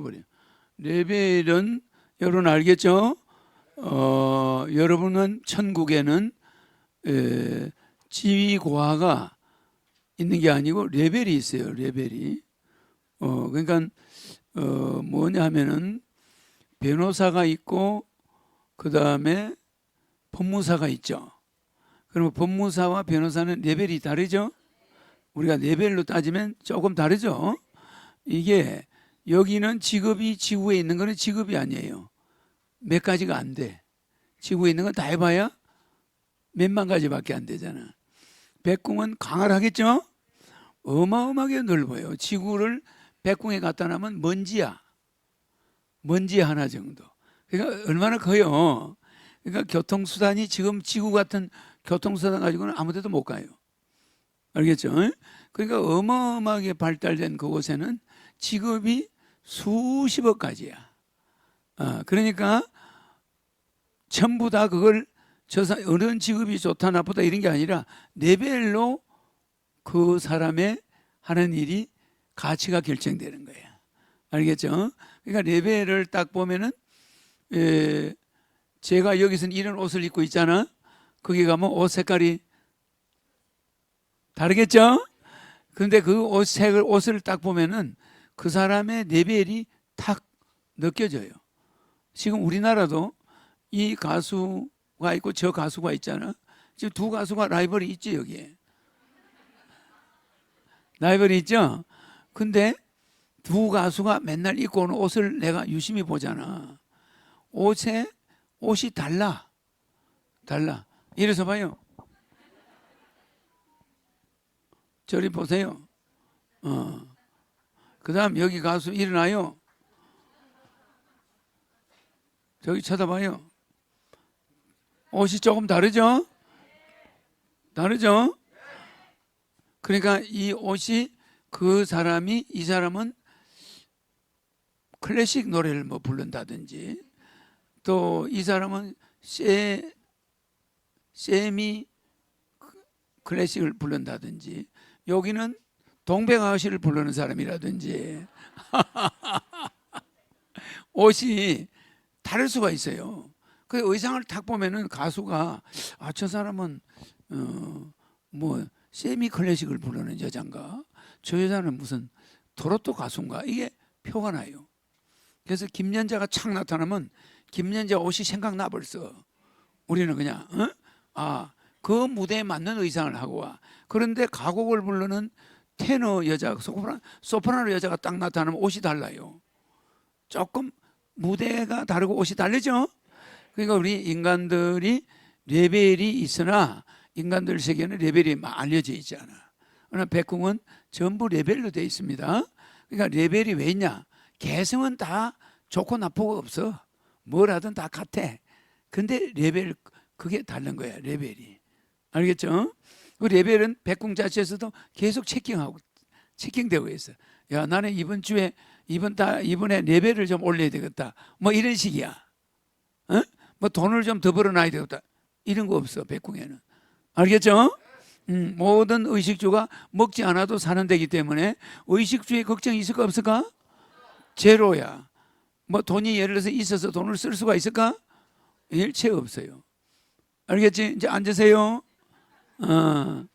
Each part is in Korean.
버려. 레벨은 여러분 알겠죠? 어, 여러분은 천국에는 에, 지위 고하가 있는 게 아니고 레벨이 있어요. 레벨이. 어, 그러니까 어, 뭐냐 하면은 변호사가 있고 그 다음에 법무사가 있죠. 그러면 법무사와 변호사는 레벨이 다르죠. 우리가 레벨로 따지면 조금 다르죠. 이게 여기는 직업이 지구에 있는 거는 직업이 아니에요. 몇 가지가 안 돼. 지구에 있는 건 다 해봐야 몇만 가지밖에 안 되잖아. 백궁은 강할하겠죠? 어마어마하게 넓어요. 지구를 백궁에 갖다 놓으면 먼지야. 먼지 하나 정도. 그러니까 얼마나 커요. 그러니까 교통수단이 지금 지구 같은 교통수단 가지고는 아무 데도 못 가요. 알겠죠? 그러니까 어마어마하게 발달된 그곳에는 직업이 수십억 가지야. 아, 그러니까 전부 다 그걸 저 사, 어느 직업이 좋다 나쁘다 이런 게 아니라 레벨로 그 사람의 하는 일이 가치가 결정되는 거야. 알겠죠? 그러니까 레벨을 딱 보면은 에, 제가 여기서 이런 옷을 입고 있잖아. 거기 가면 옷 색깔이 다르겠죠? 근데 그 옷 색을 옷을 딱 보면은 그 사람의 레벨이 탁 느껴져요. 지금 우리나라도 이 가수가 있고 저 가수가 있잖아. 지금 두 가수가 라이벌이 있지 여기에. 라이벌이 있죠. 근데 두 가수가 맨날 입고 오는 옷을 내가 유심히 보잖아. 옷에 옷이 달라. 달라. 이래서 봐요. 저리 보세요. 어. 그 다음 여기 가수 일어나요. 저기 쳐다봐요. 옷이 조금 다르죠? 다르죠? 그러니까 이 옷이 그 사람이 이 사람은 클래식 노래를 뭐 부른다든지 또 이 사람은 세 세미 클래식을 부른다든지 여기는 동백아가씨를 부르는 사람이라든지 옷이 다를 수가 있어요. 그 의상을 딱 보면은 가수가 아 저 사람은 어 뭐 세미 클래식을 부르는 여잔가 저 여자는 무슨 트로트 가수인가 이게 표가 나요. 그래서 김연자가 착 나타나면 김연자 옷이 생각나 벌써. 우리는 그냥 어? 아그 무대에 맞는 의상을 하고 와. 그런데 가곡을 부르는 테너 여자, 소프라, 소프라노 여자가 딱 나타나면 옷이 달라요. 조금 무대가 다르고 옷이 다르죠. 그러니까 우리 인간들이 레벨이 있으나 인간들 세계는 레벨이 막 알려져 있지 않아. 그러나 백궁은 전부 레벨로 되어 있습니다. 그러니까 레벨이 왜 있냐? 개성은 다 좋고 나쁘고 없어. 뭘 하든 다 같아. 근데 레벨 그게 다른 거야. 레벨이. 알겠죠? 그 레벨은 백궁 자체에서도 계속 체킹하고 체킹되고 있어. 야 나는 이번 주에 이번 달 이번에 레벨을 좀 올려야 되겠다. 뭐 이런 식이야. 어? 뭐 돈을 좀 더 벌어놔야 되겠다. 이런 거 없어 백궁에는. 알겠죠? 음, 모든 의식주가 먹지 않아도 사는 데기 때문에 의식주에 걱정이 있을까 없을까? 제로야. 뭐 돈이 예를 들어서 있어서 돈을 쓸 수가 있을까? 일체 없어요. 알겠지? 이제 앉으세요. 어,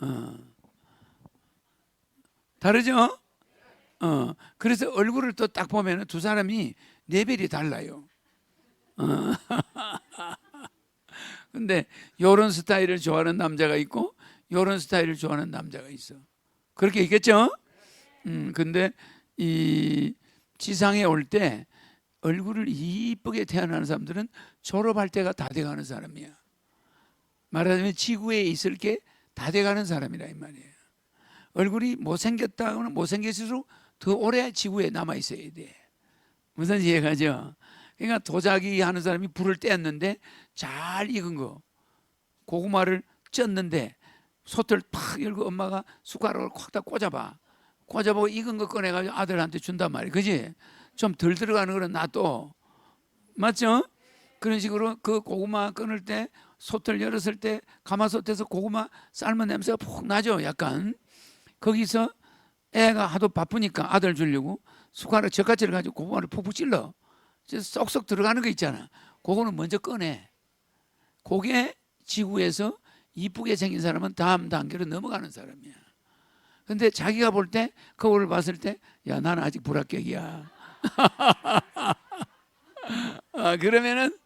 어. 다르죠? 어. 그래서 얼굴을 또 딱 보면 두 사람이 레벨이 달라요. 어. 근데 요런 스타일을 좋아하는 남자가 있고 요런 스타일을 좋아하는 남자가 있어. 그렇게 있겠죠? 음, 근데 이 지상에 올 때 얼굴을 이쁘게 태어나는 사람들은 졸업할 때가 다 돼가는 사람이야. 말하자면 지구에 있을 게 다 돼가는 사람이라 이 말이에요. 얼굴이 못생겼다고는 못생겼을수록 더 오래 지구에 남아 있어야 돼. 무슨 이해가죠? 그러니까 도자기 하는 사람이 불을 떼었는데 잘 익은 거 고구마를 쪘는데 솥을 팍 열고 엄마가 숟가락을 콱다 꽂아봐. 꽂아보고 익은 거 꺼내가지고 아들한테 준단 말이야. 그지? 좀 덜 들어가는 거는 놔둬. 맞죠? 그런 식으로 그 고구마 끊을 때 솥을 열었을 때 가마솥에서 고구마 삶은 냄새가 푹 나죠. 약간 거기서 애가 하도 바쁘니까 아들 주려고 숟가락 젓가락을 가지고 고구마를 푹푹 찔러 쏙쏙 들어가는 거 있잖아. 그거는 먼저 꺼내. 그게 지구에서 이쁘게 생긴 사람은 다음 단계로 넘어가는 사람이야. 근데 자기가 볼 때 거울을 봤을 때 야 나는 아직 불합격이야. 아, 그러면은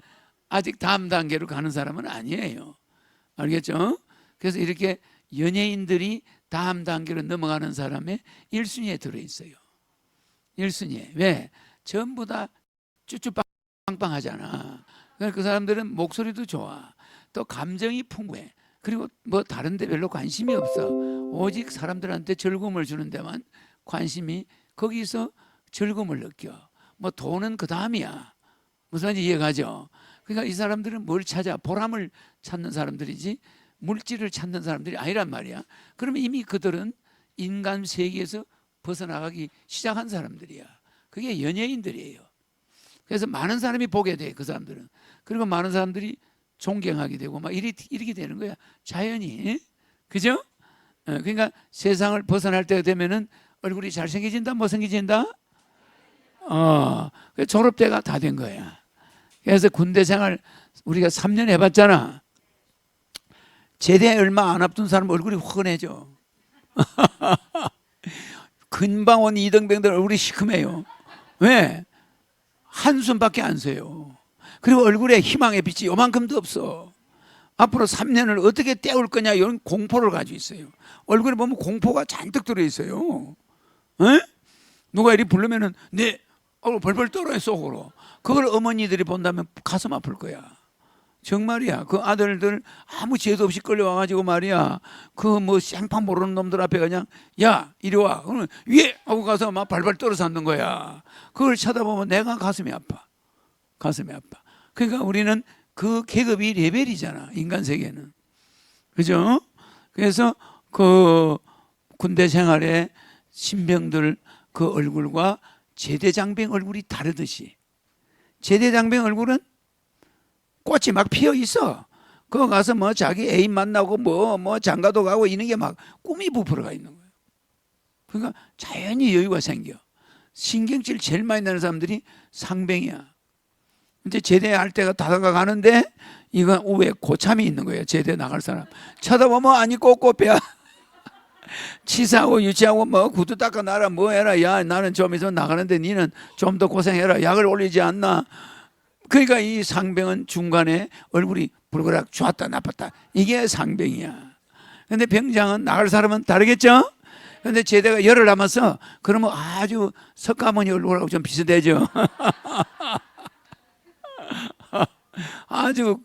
아직 다음 단계로 가는 사람은 아니에요. 알겠죠? 그래서 이렇게 연예인들이 다음 단계로 넘어가는 사람의 1순위에 들어 있어요. 1순위에. 왜? 전부 다 쭈쭈빵빵하잖아. 그러니까 그 사람들은 목소리도 좋아. 또 감정이 풍부해. 그리고 뭐 다른 데 별로 관심이 없어. 오직 사람들한테 즐거움을 주는 데만 관심이 거기서 즐거움을 느껴. 뭐 돈은 그 다음이야. 무슨 말인지 이해가죠? 그러니까 이 사람들은 뭘 찾아? 보람을 찾는 사람들이지 물질을 찾는 사람들이 아니란 말이야. 그러면 이미 그들은 인간 세계에서 벗어나가기 시작한 사람들이야. 그게 연예인들이에요. 그래서 많은 사람이 보게 돼, 그 사람들은. 그리고 많은 사람들이 존경하게 되고 막 이리, 이렇게 되는 거야. 자연이. 그죠? 어, 그러니까 세상을 벗어날 때가 되면은 얼굴이 잘생겨진다, 못생겨진다? 어, 그 졸업 때가 다 된 거야. 그래서 군대 생활 우리가 3년 해봤잖아. 제대 얼마 안 앞둔 사람 얼굴이 훤해져. 온 이등병들 얼굴이 시큼해요. 왜? 한숨밖에 안 쉬어요. 그리고 얼굴에 희망의 빛이 요만큼도 없어. 앞으로 3년을 어떻게 때울 거냐 이런 공포를 가지고 있어요. 얼굴에 보면 공포가 잔뜩 들어 있어요. 에? 누가 이리 부르면은 내 얼굴 벌벌 떨어요 속으로. 그걸 어머니들이 본다면 가슴 아플 거야. 정말이야. 그 아들들 아무 죄도 없이 끌려와 가지고 말이야. 그 뭐 생판 모르는 놈들 앞에 그냥 야 이리 와. 그러면 예 하고 가서 막 발발 떨어서 앉는 거야. 그걸 쳐다보면 내가 가슴이 아파. 가슴이 아파. 그러니까 우리는 그 계급이 레벨이잖아. 인간 세계는. 그죠? 그래서 그 군대 생활에 신병들 그 얼굴과 제대장병 얼굴이 다르듯이 제대장병 얼굴은 꽃이 막 피어 있어. 그거 가서 뭐 자기 애인 만나고 뭐 뭐 장가도 가고 이런 게 막 꿈이 부풀어가 있는 거예요. 그러니까 자연히 여유가 생겨. 신경질 제일 많이 나는 사람들이 상병이야. 이제 제대할 때가 다가가 가는데 이건 우에 고참이 있는 거예요. 제대 나갈 사람. 쳐다보면 아니 꼬꼬뼈야. 치사하고 유치하고 뭐 구두 닦아 놔라 뭐 해라. 야 나는 좀 있으면 나가는데 니는 좀 더 고생해라. 약을 올리지 않나. 그러니까 이 상병은 중간에 얼굴이 불그락 좋았다 나빴다. 이게 상병이야. 근데 병장은 나갈 사람은 다르겠죠? 근데 제대가 열을 남아서 그러면 아주 석가모니 얼굴하고 좀 비슷해져. 아주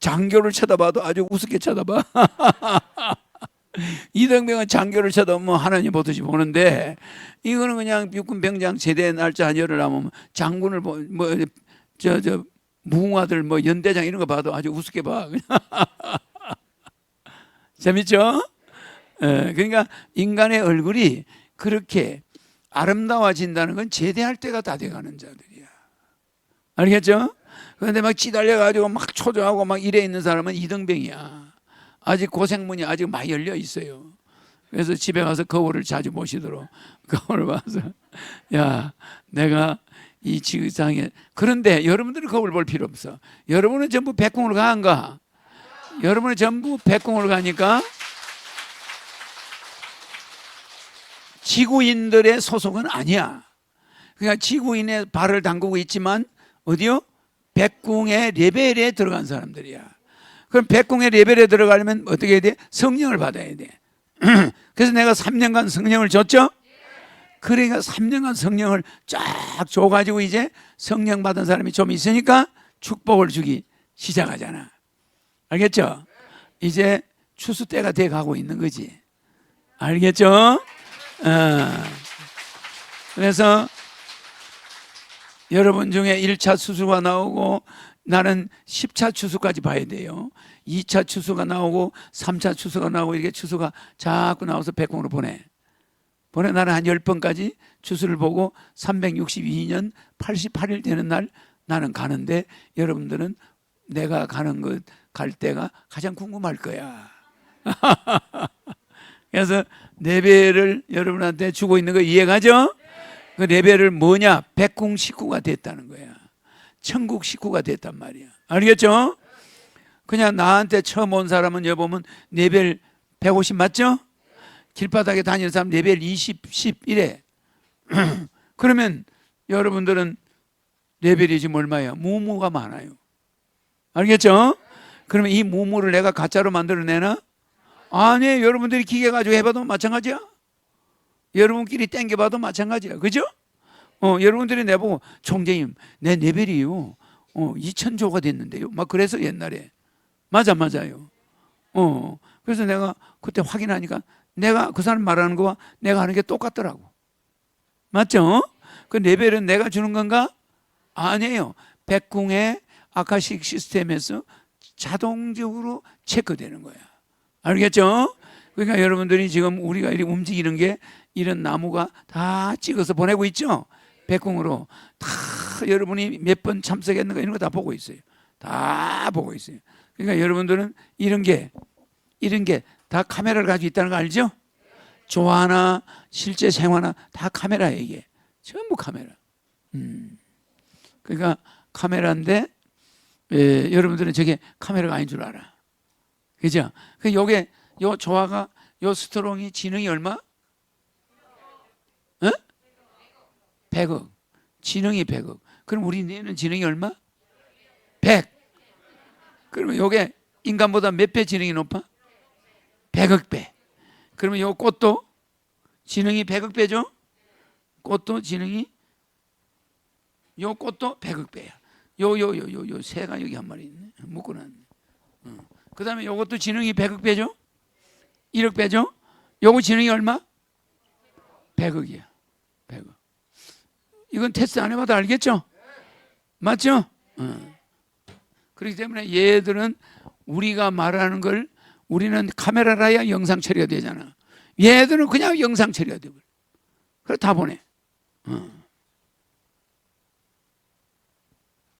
장교를 쳐다봐도 아주 우습게 쳐다봐 이등병은 장교를 쳐다보면 하나님 보듯이 보는데 이거는 그냥 육군 병장 제대 날짜 한 열을 남으면 장군을 뭐저 저 무궁화들 뭐 연대장 이런 거 봐도 아주 우습게 봐. 재밌죠? 예, 그러니까 인간의 얼굴이 그렇게 아름다워진다는 건 제대할 때가 다 돼가는 자들이야. 알겠죠? 그런데 막 찌달려 가지고 막 초조하고 막 이래 있는 사람은 이등병이야. 아직 고생문이 아직 많이 열려 있어요. 그래서 집에 가서 거울을 자주 보시도록 거울을 봐서 야 내가 이 지상에 그런데 여러분들은 거울 볼 필요 없어. 여러분은 전부 백궁으로 가안가? 여러분은 전부 백궁으로 가니까 지구인들의 소속은 아니야. 그러니까 지구인의 발을 담그고 있지만 어디요? 백궁의 레벨에 들어간 사람들이야. 그럼 백궁의 레벨에 들어가려면 어떻게 해야 돼? 성령을 받아야 돼. 그래서 내가 3년간 성령을 줬죠? 그러니까 3년간 성령을 쫙 줘가지고 이제 성령 받은 사람이 좀 있으니까 축복을 주기 시작하잖아. 알겠죠? 이제 추수 때가 돼 가고 있는 거지. 알겠죠? 어. 그래서 여러분 중에 1차 추수가 나오고 나는 10차 추수까지 봐야 돼요. 2차 추수가 나오고 3차 추수가 나오고 이렇게 추수가 자꾸 나와서 백공으로 보내. 보내 나는 한 10번까지 추수를 보고 362년 88일 되는 날 나는 가는데 여러분들은 내가 가는 것 갈 때가 가장 궁금할 거야. 그래서 네 배를 여러분한테 주고 있는 거 이해가죠? 그 레벨을 뭐냐? 백궁 식구가 됐다는 거야. 천국 식구가 됐단 말이야. 알겠죠? 그냥 나한테 처음 온 사람은 여보면 레벨 150 맞죠? 길바닥에 다니는 사람 레벨 20, 10 이래. 그러면 여러분들은 레벨이 지금 얼마예요? 무무가 많아요. 알겠죠? 그러면 이 무무를 내가 가짜로 만들어내나? 아니, 여러분들이 기계 가지고 해봐도 마찬가지야. 여러분끼리 땡겨봐도 마찬가지야. 그죠? 어, 여러분들이 내보고 총재님, 내 레벨이요. 어, 2천조가 됐는데요. 막 그래서 옛날에. 맞아, 맞아요. 어, 그래서 내가 그때 확인하니까 내가 그 사람 말하는 거와 내가 하는 게 똑같더라고. 맞죠? 그 레벨은 내가 주는 건가? 아니에요. 백궁의 아카식 시스템에서 자동적으로 체크되는 거야. 알겠죠? 그러니까 여러분들이 지금 우리가 이렇게 움직이는 게 이런 나무가 다 찍어서 보내고 있죠? 백궁으로 다 여러분이 몇 번 참석했는가 이런 거 다 보고 있어요. 다 보고 있어요. 그러니까 여러분들은 이런 게 이런 게 다 카메라를 가지고 있다는 거 알죠? 조화나 실제 생활나 다 카메라예요 이게 전부 카메라. 음. 그러니까 카메라인데 에, 여러분들은 저게 카메라가 아닌 줄 알아. 그죠? 그 요게 요 조화가 요 스트롱이 지능이 얼마? 어? 100억. 지능이 100억. 그럼 우리 뇌는 지능이 얼마? 100. 그러면 요게 인간보다 몇 배 지능이 높아? 100억 배. 그러면 요 꽃도 지능이 100억 배죠? 꽃도 지능이 요 꽃도 100억 배야. 요 요 요 요 요 새가 여기 한 마리 있네. 묶어놨네. 어. 그다음에 요것도 지능이 100억 배죠? 1억 배죠? 요거 지능이 얼마? 100억이야. 100억. 이건 테스트 안 해봐도 알겠죠? 맞죠? 어. 그렇기 때문에 얘들은 우리가 말하는 걸 우리는 카메라라야 영상 처리가 되잖아. 얘들은 그냥 영상 처리가 돼 버려. 그래 다 보내. 어.